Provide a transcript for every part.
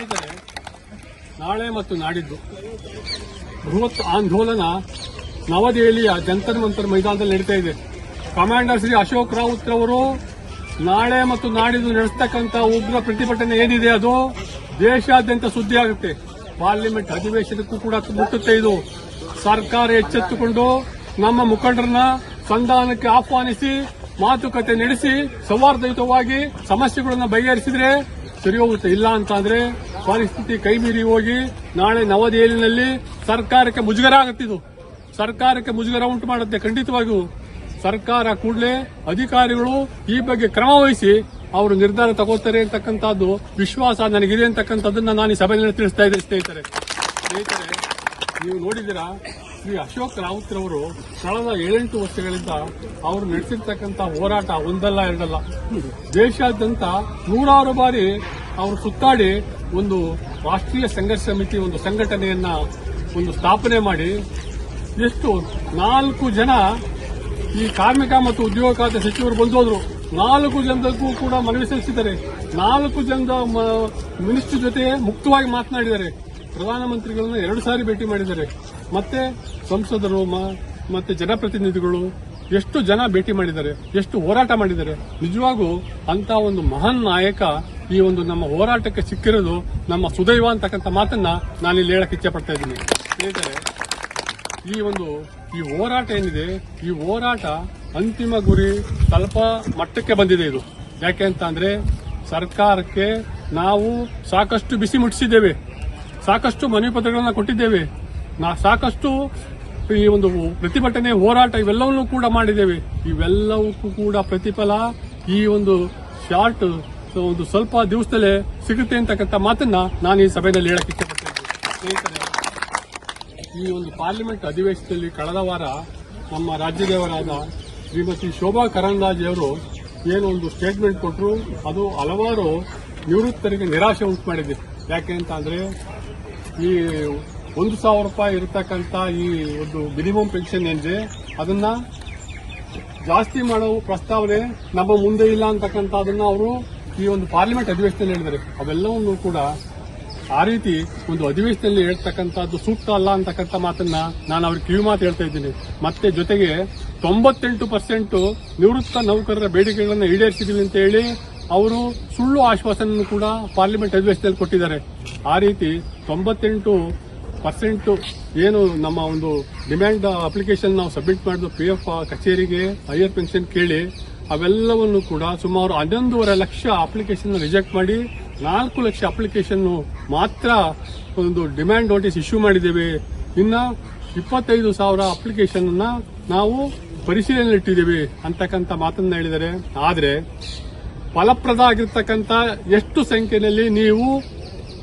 ಸ್ನೇಹಿತರೆ ನಾಳೆ ಮತ್ತು ನಾಡಿದ್ದು. ಬೃಹತ್ ಆಂದೋಲನ ನವದೆಹಲಿಯ ಜಂತರ್ ಮಂತರ್ ಮೈದಾನದಲ್ಲಿ ನಡೀತಾ ಇದೆ. ಕಮಾಂಡರ್ ಶ್ರೀ ಅಶೋಕ್ ರಾವುತ್ ರವರು ನಾಳೆ ಮತ್ತು ನಾಡಿದ್ದು ನಡೆಸ್ತಕ್ಕಂಥ ಉಗ್ರ ಪ್ರತಿಭಟನೆ ಏನಿದೆ ಅದು ದೇಶಾದ್ಯಂತ ಸುದ್ದಿ ಆಗುತ್ತೆ. ಪಾರ್ಲಿಮೆಂಟ್ ಅಧಿವೇಶನಕ್ಕೂ ಕೂಡ ಮುಟ್ಟುತ್ತೆ ಇದು. ಸರ್ಕಾರ ಎಚ್ಚೆತ್ತುಕೊಂಡು ನಮ್ಮ ಮುಖಂಡರನ್ನ ಸಂಧಾನಕ್ಕೆ ಆಹ್ವಾನಿಸಿ, ಮಾತುಕತೆ ನಡೆಸಿ, ಸೌಹಾರ್ದಯುತವಾಗಿ ಸಮಸ್ಯೆಗಳನ್ನು ಬಗೆಹರಿಸಿದ್ರೆ ಸರಿ ಹೋಗುತ್ತೆ. ಇಲ್ಲ ಅಂತ ಅಂದ್ರೆ ಪರಿಸ್ಥಿತಿ ಕೈ ಮೀರಿ ಹೋಗಿ ನಾಳೆ ನವದೆಹಲಿನಲ್ಲಿ ಸರ್ಕಾರಕ್ಕೆ ಮುಜುಗರ ಆಗುತ್ತಿದ್ದು ಸರ್ಕಾರಕ್ಕೆ ಮುಜುಗರ ಉಂಟು ಮಾಡುತ್ತೆ. ಖಂಡಿತವಾಗಿಯೂ ಸರ್ಕಾರ ಕೂಡಲೇ ಅಧಿಕಾರಿಗಳು ಈ ಬಗ್ಗೆ ಕ್ರಮ ವಹಿಸಿ ಅವರು ನಿರ್ಧಾರ ತಗೋತಾರೆ ಅಂತಕ್ಕಂಥದ್ದು ವಿಶ್ವಾಸ ನನಗಿದೆ ಅಂತಕ್ಕಂಥದ್ದನ್ನ ನಾನು ಈ ಸಭೆಯಲ್ಲಿ ತಿಳಿಸ್ತಾ ಇದ್ದೇನೆ ಸ್ನೇಹಿತರೆ. ಸ್ನೇಹಿತರೆ ನೀವು ನೋಡಿದ್ದೀರಾ, ಶ್ರೀ ಅಶೋಕ್ ರಾವತ್ ರವರು ಕಳೆದ ಏಳೆಂಟು ವರ್ಷಗಳಿಂದ ಅವರು ನಡೆಸಿರ್ತಕ್ಕಂಥ ಹೋರಾಟ ಒಂದಲ್ಲ, ಎರಡಲ್ಲ. ದೇಶಾದ್ಯಂತ ನೂರಾರು ಬಾರಿ ಅವರು ಸುತ್ತಾಡಿ ಒಂದು ರಾಷ್ಟ್ರೀಯ ಸಂಘರ್ಷ ಸಮಿತಿ, ಒಂದು ಸಂಘಟನೆಯನ್ನ ಒಂದು ಸ್ಥಾಪನೆ ಮಾಡಿ ಎಷ್ಟು ನಾಲ್ಕು ಜನ ಈ ಕಾರ್ಮಿಕ ಮತ್ತು ಉದ್ಯೋಗ ಖಾತೆ ಸಚಿವರು ಬಂದೋದ್ರು. ನಾಲ್ಕು ಜನದಕ್ಕೂ ಕೂಡ ಮನವಿ ಸಲ್ಲಿಸಿದ್ದಾರೆ. ನಾಲ್ಕು ಜನದ ಮಿನಿಸ್ಟರ್ ಜೊತೆ ಮುಕ್ತವಾಗಿ ಮಾತನಾಡಿದ್ದಾರೆ. ಪ್ರಧಾನಮಂತ್ರಿಗಳನ್ನ ಎರಡು ಸಾರಿ ಭೇಟಿ ಮಾಡಿದ್ದಾರೆ. ಮತ್ತೆ ಸಂಸದರು ಮತ್ತೆ ಜನಪ್ರತಿನಿಧಿಗಳು ಎಷ್ಟು ಜನ ಭೇಟಿ ಮಾಡಿದ್ದಾರೆ, ಎಷ್ಟು ಹೋರಾಟ ಮಾಡಿದ್ದಾರೆ. ನಿಜವಾಗೂ ಅಂತ ಒಂದು ಮಹಾನ್ ನಾಯಕ ಈ ಒಂದು ನಮ್ಮ ಹೋರಾಟಕ್ಕೆ ಸಿಕ್ಕಿರೋದು ನಮ್ಮ ಸುದೈವ ಅಂತಕ್ಕಂಥ ಮಾತನ್ನ ನಾನಿಲ್ಲಿ ಹೇಳಕ್ಕೆ ಇಚ್ಛೆ ಪಡ್ತಾ ಇದ್ದೀನಿ. ಸ್ನೇಹಿತರೆ, ಈ ಒಂದು, ಈ ಹೋರಾಟ ಏನಿದೆ, ಈ ಹೋರಾಟ ಅಂತಿಮ ಗುರಿ ಸ್ವಲ್ಪ ಮಟ್ಟಕ್ಕೆ ಬಂದಿದೆ ಇದು. ಯಾಕೆ ಅಂತ ಅಂದ್ರೆ ಸರ್ಕಾರಕ್ಕೆ ನಾವು ಸಾಕಷ್ಟು ಬಿಸಿ ಮುಟ್ಟಿಸಿದ್ದೇವೆ. ಸಾಕಷ್ಟು ಮನವಿ ಪತ್ರಗಳನ್ನು ಕೊಟ್ಟಿದ್ದೇವೆ. ನಾ ಸಾಕಷ್ಟು ಈ ಒಂದು ಪ್ರತಿಭಟನೆ, ಹೋರಾಟ ಇವೆಲ್ಲವನ್ನೂ ಕೂಡ ಮಾಡಿದ್ದೇವೆ. ಇವೆಲ್ಲವಕ್ಕೂ ಕೂಡ ಪ್ರತಿಫಲ ಈ ಒಂದು ಶಾರ್ಟ್ ಒಂದು ಸ್ವಲ್ಪ ದಿವಸದಲ್ಲೇ ಸಿಗುತ್ತೆ ಅಂತಕ್ಕಂಥ ಮಾತನ್ನ ನಾನು ಈ ಸಭೆಯಲ್ಲಿ ಹೇಳಕ್ಕೆ ಇಷ್ಟಪಡ್ತೇನೆ. ಈ ಒಂದು ಪಾರ್ಲಿಮೆಂಟ್ ಅಧಿವೇಶನದಲ್ಲಿ ಕಳೆದ ವಾರ ನಮ್ಮ ರಾಜ್ಯದೇವರಾದ ಶ್ರೀಮತಿ ಶೋಭಾ ಕರಂದ್ಲಾಜೆ ಅವರು ಏನು ಒಂದು ಸ್ಟೇಟ್ಮೆಂಟ್ ಕೊಟ್ಟರು ಅದು ಹಲವಾರು ನಿವೃತ್ತರಿಗೆ ನಿರಾಶೆ ಉಂಟು ಮಾಡಿದೆ. ಯಾಕೆ ಅಂತ ಅಂದ್ರೆ ಈ ಒಂದು ಸಾವಿರ ರೂಪಾಯಿ ಇರತಕ್ಕಂಥ ಈ ಒಂದು ಮಿನಿಮಮ್ ಪೆನ್ಷನ್ ಏನಿದೆ ಅದನ್ನ ಜಾಸ್ತಿ ಮಾಡೋ ಪ್ರಸ್ತಾವನೆ ನಮ್ಮ ಮುಂದೆ ಇಲ್ಲ ಅಂತಕ್ಕಂಥ ಅದನ್ನ ಅವರು ಈ ಒಂದು ಪಾರ್ಲಿಮೆಂಟ್ ಅಧಿವೇಶನದಲ್ಲಿ ಹೇಳಿದ್ದಾರೆ. ಅವೆಲ್ಲವನ್ನು ಕೂಡ ಆ ರೀತಿ ಒಂದು ಅಧಿವೇಶನದಲ್ಲಿ ಹೇಳ್ತಕ್ಕಂಥದ್ದು ಸೂಕ್ತ ಅಲ್ಲ ಅಂತಕ್ಕಂಥ ಮಾತನ್ನ ನಾನು ಅವ್ರಿಗೆ ಕಿವಿ ಮಾತು ಹೇಳ್ತಾ ಇದ್ದೀನಿ. ಮತ್ತೆ ಜೊತೆಗೆ ತೊಂಬತ್ತೆಂಟು ಪರ್ಸೆಂಟ್ ನಿವೃತ್ತ ನೌಕರರ ಬೇಡಿಕೆಗಳನ್ನು ಈಡೇರಿಸಿದ್ದೀವಿ ಅಂತ ಹೇಳಿ ಅವರು ಸುಳ್ಳು ಆಶ್ವಾಸನೆಯನ್ನು ಕೂಡ ಪಾರ್ಲಿಮೆಂಟ್ ಅಧಿವೇಶನದಲ್ಲಿ ಕೊಟ್ಟಿದ್ದಾರೆ. ಆ ರೀತಿ ತೊಂಬತ್ತೆಂಟು ಪರ್ಸೆಂಟ್ ಏನು ನಮ್ಮ ಒಂದು ಡಿಮ್ಯಾಂಡ್ ಅಪ್ಲಿಕೇಶನ್ ನಾವು ಸಬ್ಮಿಟ್ ಮಾಡಿದ ಪಿ ಎಫ್ ಕಚೇರಿಗೆ ಹೈಯರ್ ಪೆನ್ಷನ್ ಕೇಳಿ, ಅವೆಲ್ಲವನ್ನು ಕೂಡ ಸುಮಾರು ಹನ್ನೊಂದೂವರೆ ಲಕ್ಷ ಅಪ್ಲಿಕೇಶನ್ ರಿಜೆಕ್ಟ್ ಮಾಡಿ, ನಾಲ್ಕು ಲಕ್ಷ ಅಪ್ಲಿಕೇಶನ್ ಮಾತ್ರ ಒಂದು ಡಿಮ್ಯಾಂಡ್ ನೋಟಿಸ್ ಇಶ್ಯೂ ಮಾಡಿದ್ದೇವೆ. ಇನ್ನ ಇಪ್ಪತ್ತೈದು ಸಾವಿರ ಅಪ್ಲಿಕೇಶನ್ ನಾವು ಪರಿಶೀಲನೆ ಇಟ್ಟಿದ್ದೀವಿ ಅಂತಕ್ಕಂಥ ಮಾತನ್ನ ಹೇಳಿದರೆ ಆದ್ರೆ ಫಲಪ್ರದ ಆಗಿರ್ತಕ್ಕಂಥ ಎಷ್ಟು ಸಂಖ್ಯೆಯಲ್ಲಿ ನೀವು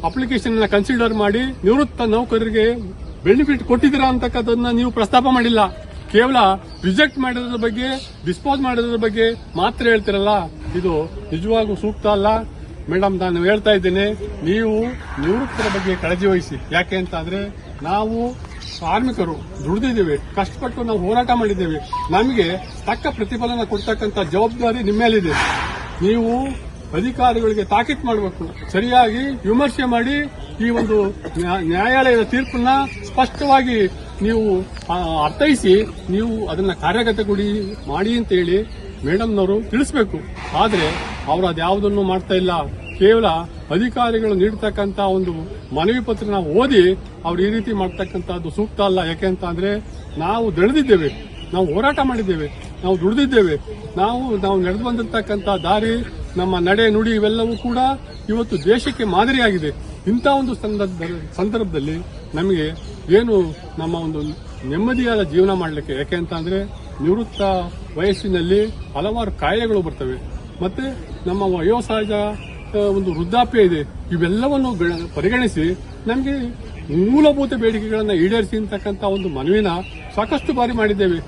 ಅಪ್ಲಿಕೇಶನ್ ಕನ್ಸಿಡರ್ ಮಾಡಿ ನಿವೃತ್ತ ನೌಕರರಿಗೆ ಬೆನಿಫಿಟ್ ಕೊಟ್ಟಿದ್ದೀರಾ ಅಂತಕ್ಕಂಥದನ್ನ ನೀವು ಪ್ರಸ್ತಾಪ ಮಾಡಿಲ್ಲ. ಕೇವಲ ರಿಜೆಕ್ಟ್ ಮಾಡಿದ್ರ ಬಗ್ಗೆ ಡಿಸ್ಪೋಸ್ ಮಾಡಿದ್ರ ಬಗ್ಗೆ ಮಾತ್ರ ಹೇಳ್ತಿರಲ್ಲ. ಇದು ನಿಜವಾಗೂ ಸೂಕ್ತ ಅಲ್ಲ. ಮೇಡಮ್ ನಾನು ಹೇಳ್ತಾ ಇದ್ದೇನೆ, ನೀವು ನಿವೃತ್ತರ ಬಗ್ಗೆ ಕಾಳಜಿ ವಹಿಸಿ. ಯಾಕೆ ಅಂತ ಅಂದ್ರೆ ನಾವು ಕಾರ್ಮಿಕರು ದುಡಿದಿದ್ದೇವೆ, ಕಷ್ಟಪಟ್ಟು ನಾವು ಹೋರಾಟ ಮಾಡಿದ್ದೇವೆ. ನಮಗೆ ತಕ್ಕ ಪ್ರತಿಫಲನ ಕೊಡ್ತಕ್ಕಂಥ ಜವಾಬ್ದಾರಿ ನಿಮ್ಮ ಮೇಲಿದೆ. ನೀವು ಅಧಿಕಾರಿಗಳಿಗೆ ತಾಕೀತು ಮಾಡಬೇಕು. ಸರಿಯಾಗಿ ವಿಮರ್ಶೆ ಮಾಡಿ ಈ ಒಂದು ನ್ಯಾ- ನ್ಯಾಯಾಲಯದ ತೀರ್ಪನ್ನ ಸ್ಪಷ್ಟವಾಗಿ ನೀವು ಅರ್ಥೈಸಿ, ನೀವು ಅದನ್ನ ಕಾರ್ಯಗತಗೊಳಿ, ಮಾಡಿ ಅಂತ ಹೇಳಿ ಮೇಡಮ್ನವರು ತಿಳಿಸಬೇಕು. ಆದರೆ ಅವರು ಅದ್ಯಾವುದನ್ನು ಮಾಡ್ತಾ ಇಲ್ಲ. ಕೇವಲ ಅಧಿಕಾರಿಗಳು ನೀಡತಕ್ಕಂತ ಒಂದು ಮನವಿ ಪತ್ರನ ಓದಿ ಅವ್ರು ಈ ರೀತಿ ಮಾಡ್ತಕ್ಕಂಥದ್ದು ಸೂಕ್ತ ಅಲ್ಲ. ಯಾಕೆ ಅಂತ ಅಂದ್ರೆ ನಾವು ದಳೆದಿದ್ದೇವೆ ನಾವು ಹೋರಾಟ ಮಾಡಿದ್ದೇವೆ. ನಾವು ದುಡಿದಿದ್ದೇವೆ. ನಾವು ನಾವು ನಡೆದು ಬಂದಿರತಕ್ಕಂಥ ದಾರಿ, ನಮ್ಮ ನಡೆ, ನುಡಿ ಇವೆಲ್ಲವೂ ಕೂಡ ಇವತ್ತು ದೇಶಕ್ಕೆ ಮಾದರಿಯಾಗಿದೆ. ಇಂಥ ಒಂದು ಸಂದರ್ಭ, ಸಂದರ್ಭದಲ್ಲಿ ನಮಗೆ ಏನು ನಮ್ಮ ಒಂದು ನೆಮ್ಮದಿಯಾದ ಜೀವನ ಮಾಡಲಿಕ್ಕೆ, ಯಾಕೆ ಅಂತ ಅಂದ್ರೆ ನಿವೃತ್ತ ವಯಸ್ಸಿನಲ್ಲಿ ಹಲವಾರು ಕಾಯಿಲೆಗಳು ಬರ್ತವೆ. ಮತ್ತು ನಮ್ಮ ವಯೋಸಹಜ ಒಂದು ವೃದ್ಧಾಪ್ಯ ಇದೆ. ಇವೆಲ್ಲವನ್ನು ಗಣ- ಪರಿಗಣಿಸಿ ನಮಗೆ ಮೂಲಭೂತ ಬೇಡಿಕೆಗಳನ್ನು ಈಡೇರಿಸಿ ಅಂತಕ್ಕಂಥ ಒಂದು ಮನವಿನ ಸಾಕಷ್ಟು ಬಾರಿ ಮಾಡಿದ್ದೇವೆ.